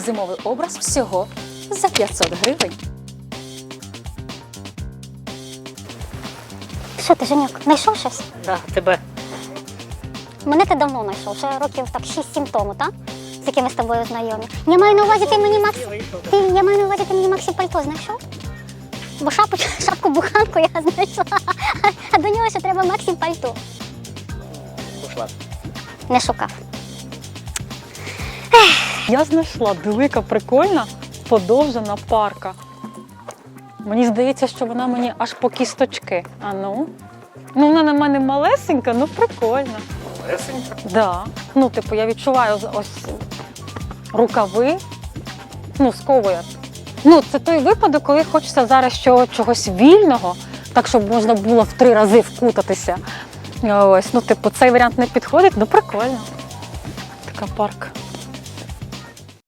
Зимовий образ всього за 500 гривень. Що ти, Женюк, знайшов щось? Да, тебе. Мене ти давно знайшов, ще років так 6-7 тому, так? З якими з тобою знайомі. Я маю на увазі, ти мені Макс. Ти, я маю на увазі, ти мені Максі пальто знайшов? Бо шапку, шапку буханку я знайшла, а до нього ще треба Максі пальто. Пошла. Не шукав. Я знайшла велика, прикольна, подовжена парка. Мені здається, що вона мені аж по кісточки. А ну. Ну, вона на мене малесенька, ну прикольна. Лесенька. Да. Ну, типу, я відчуваю ось рукави. Ну, сковує. Ну, це той випадок, коли хочеться зараз що, чогось вільного, так щоб можна було в три рази вкутатися. Ось, ну, типу, цей варіант не підходить, ну прикольно. Така парка.